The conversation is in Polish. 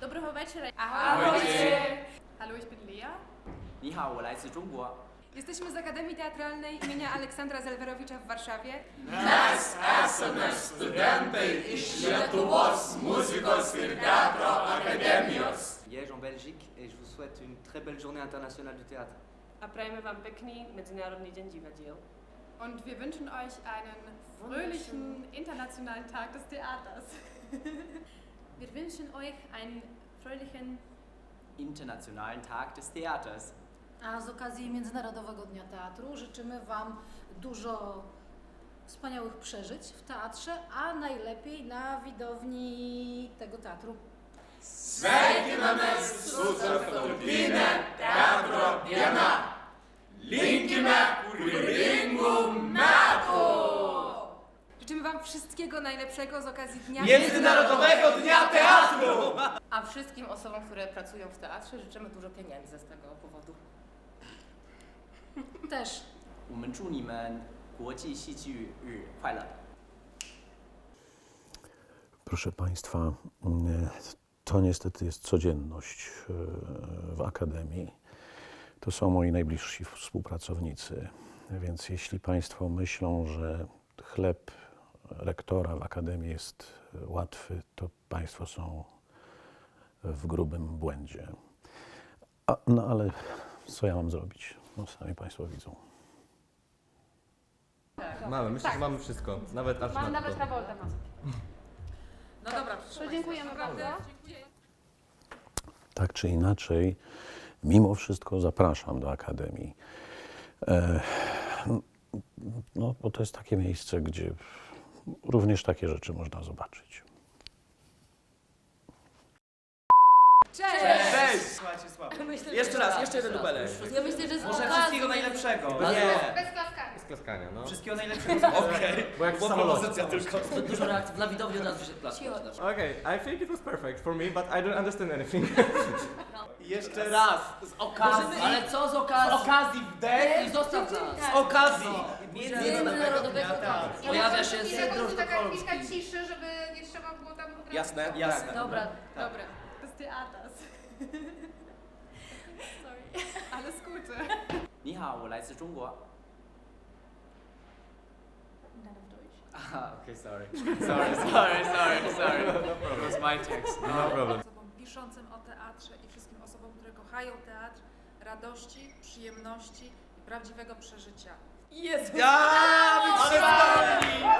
Доброго вечора. Ahojcie. Hallo, ich bin Lea. 你好，我来自中国。 Jesteśmy z Akademii Teatralnej imienia Aleksandra Zelwerowicza w Warszawie. Mes esame studentai iš Lietuvos muzikos ir teatro akademijos. Liège en Belgique et je vous souhaite une très belle journée internationale du théâtre. A prajemy Wam pekni Międzynarodny Dzień Dziwadziel. Und wir wünschen euch einen fröhlichen internationalen Tag des Theaters. wir wünschen euch einen fröhlichen Internationalen Tag des Theaters. A z okazji Międzynarodowego Dnia Teatru życzymy Wam dużo wspaniałych przeżyć w teatrze, a najlepiej na widowni tego teatru. Sveikiname su tarptautinė teatro diena. Linkime wszystkiego najlepszego z okazji Dnia Międzynarodowego Dnia Teatru! A wszystkim osobom, które pracują w teatrze, życzymy dużo pieniędzy z tego powodu. Też 我们祝你们国际戏剧日快乐！ Proszę Państwa, mm, to niestety jest codzienność e, w Akademii. To są moi najbliżsi współpracownicy, więc jeśli Państwo myślą, że chleb rektora w Akademii jest e, łatwy, to Państwo są w grubym błędzie. A, no ale co ja mam zrobić? No sami Państwo widzą. Mamy, myślę, że mamy wszystko. Nawet aż Mam na nawet to. Travolta. No dobra, To dziękujemy bardzo. tak czy inaczej, mimo wszystko zapraszam do Akademii. E, no, bo to jest takie miejsce, gdzie również takie rzeczy można zobaczyć. Cześć! Cześć! Słuchajcie, słabo. Jeszcze raz, jeszcze jeden dubelek. ja myślę, że z Może okazji- wszystkiego najlepszego. Nie. Bez klaskania, no. Wszystkiego najlepszego. Okej. Bo jak w samolocie. propozycja tylko. Zbyt dużo reakcji. Dla widowni od razu się klaska. Okay, I think it was perfect for me, but I don't understand anything. Jeszcze raz. Z okazji. Ale co z Z okazji? okazji wdech. I zostaw nas. Z okazji. Międzynarodowego teatru. Pojawia się syndrom sztokholmski. ciszy, żeby nie trzeba było tam... Jasne, jasne. Dobra, Dobra, des Theaters. Sorry. Alles Gute. 你好，我来自中国。Ah, okay, sorry. Sorry, sorry, sorry, sorry. It was my text. No problem. osobom piszącym o teatrze i wszystkim osobom, które kochają teatr radości, przyjemności i prawdziwego przeżycia. Jezu! Ja, wytrzymali!